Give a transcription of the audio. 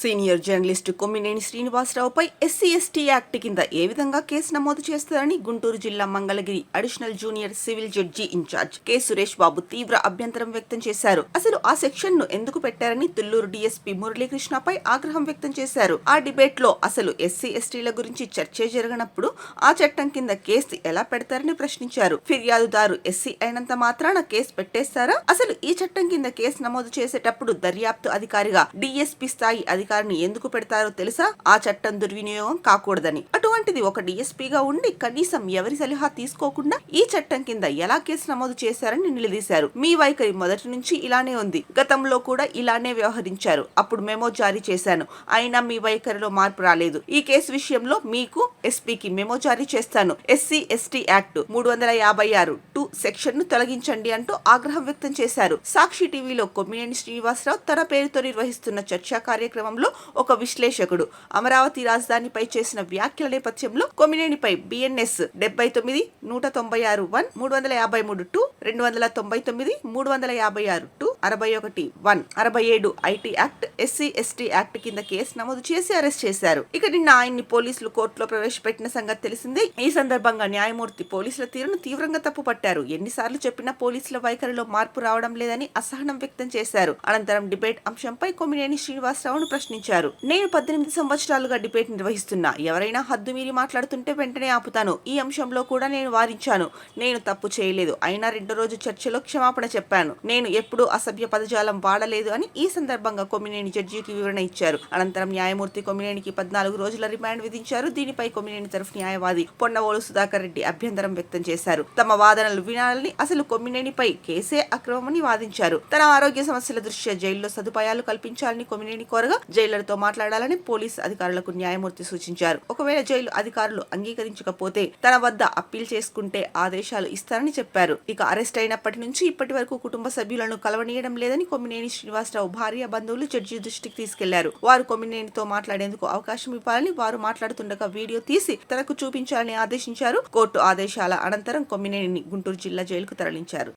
Senior journalist Kommineni శ్రీనివాసరావుపై SC ST act కింద ఏ విధంగా కేసు నమోదు చేస్తారని గుంటూరు జిల్లా Mangalagiri additional junior civil judge incharge K. Suresh Babu తీవ్ర అభ్యంతరం వ్యక్తం చేశారు. అసలు ఆ సెక్షన్ను ఎందుకు పెట్టారని తుల్లూరు డీఎస్పీ మురళీకృష్ణపై ఆగ్రహం వ్యక్తం చేశారు. ఆ డిబేట్లో అసలు ఎస్సీ ఎస్టీల గురించి చర్చే జరగనప్పుడు ఆ చట్టం కింద కేసు ఎలా పెడతారని ప్రశ్నించారు. ఫిర్యాదుదారు ఎస్సీ అయినంత మాత్రాన కేసు పెట్టేస్తారా? అసలు ఈ చట్టం కింద కేసు నమోదు చేసేటప్పుడు దర్యాప్తు అధికారిగా డిఎస్పీ స్థాయి అధికారిని ఎందుకు పెడతారో తెలుసా? ఆ చట్టం దుర్వినియోగం కాకూడదని. అటువంటిది ఒక డిఎస్పీగా ఉండి కనీసం ఎవరి సలహా తీసుకోకుండా ఈ చట్టం కింద ఎలా కేసు నమోదు చేశారని నిలదీశారు. మీ వైఖరి మొదటి నుంచి ఇలానే ఉంది. గతంలో కూడా ఇలానే వ్యవహరించారు. అప్పుడు మెమో జారీ చేశాను. అయినా మీ వైఖరిలో మార్పు రాలేదు. ఈ కేసు విషయంలో మీకు ఎస్పీకి మెమో జారీ చేస్తాను. ఎస్సీ ఎస్టీ యాక్ట్ మూడు వందల యాభై ఆరు టూ సెక్షన్ను తొలగించండి అంటూ ఆగ్రహం వ్యక్తం చేశారు. సాక్షి టీవీలో కొమ్మినేని శ్రీనివాసరావు తన పేరుతో నిర్వహిస్తున్న చర్చా కార్యక్రమంలో ఒక విశ్లేషకుడు. అమరావతి రాజధానిపై చేసిన వ్యాఖ్యల నేపథ్యంలో కొమినేనిపై బిఎన్ఎస్ డెబ్బై తొమ్మిది నూట తొంభై ఆరు వన్ మూడు వందల యాభై మూడు టూ రెండు వందల తొంభై తొమ్మిది మూడు వందల యాభై ఆరు టూ అరవై ఒకటి వన్ అరవై ఏడు IT act SC ST act కింద కేసు నమోదు చేసి అరెస్ట్ చేశారు. ఇక నిన్న ఆయన్ని పోలీసులు కోర్టులో ప్రవేశపెట్టిన సంగతి తెలిసిందే. ఈ సందర్భంగా న్యాయమూర్తి పోలీసుల తీరును తీవ్రంగా తప్పుపట్టారు. ఎన్నిసార్లు చెప్పినా పోలీసుల వైఖరిలో మార్పు రావడం లేదని అసహనం వ్యక్తం చేశారు. అనంతరం డిబేట్ అంశంపై కొమ్మినేని శ్రీనివాసరావును ప్రశ్నించారు. నేను పద్దెనిమిది సంవత్సరాలుగా డిబేట్ నిర్వహిస్తున్నా. ఎవరైనా హద్దు మీరి మాట్లాడుతుంటే వెంటనే ఆపుతాను. ఈ అంశంలో కూడా నేను వారించాను నేను తప్పు చేయలేదు. అయినా రెండో రోజు చర్చలో క్షమాపణ చెప్పాను. నేను ఎప్పుడూ సభ్య పదజాలం వాడలేదు అని ఈ సందర్భంగా కొమ్మినేని జడ్జికి వివరణ ఇచ్చారు. అనంతరం న్యాయమూర్తి కొమ్మినేనికి పద్నాలుగు రోజుల రిమాండ్ విధించారు. దీనిపై కొమ్మినేని తరఫు న్యాయవాది పొన్నవోలు సుధాకర్ రెడ్డి అభ్యంతరం వ్యక్తం చేశారు. తమ వాదనలు వినాలని అసలు కొమ్మినేనిపై కేసే అక్రమమని వాదించారు. తన ఆరోగ్య సమస్యల దృష్ట్యా జైల్లో సదుపాయాలు కల్పించాలని కొమ్మినేని కోరగా జైలర్తో మాట్లాడాలని పోలీస్ అధికారులకు న్యాయమూర్తి సూచించారు. ఒకవేళ జైలు అధికారులు అంగీకరించకపోతే తన వద్ద అప్పీల్ చేసుకుంటే ఆదేశాలు ఇస్తారని చెప్పారు. ఇక అరెస్ట్ అయినప్పటి నుంచి ఇప్పటి వరకు కుటుంబ సభ్యులను కలవనీయడం లేదని కొమ్మినేని శ్రీనివాసరావు భార్య బంధువులు జడ్జి దృష్టికి తీసుకెళ్ళారు. వారు కొమ్మినేనితో మాట్లాడేందుకు అవకాశం ఇవ్వాలని వారు మాట్లాడుతుండగా వీడియో తీసి తనకు చూపించాలని ఆదేశించారు. కోర్టు ఆదేశాల అనంతరం కొమ్మినేనిని గుంటూరు జిల్లా జైలుకు తరలించారు.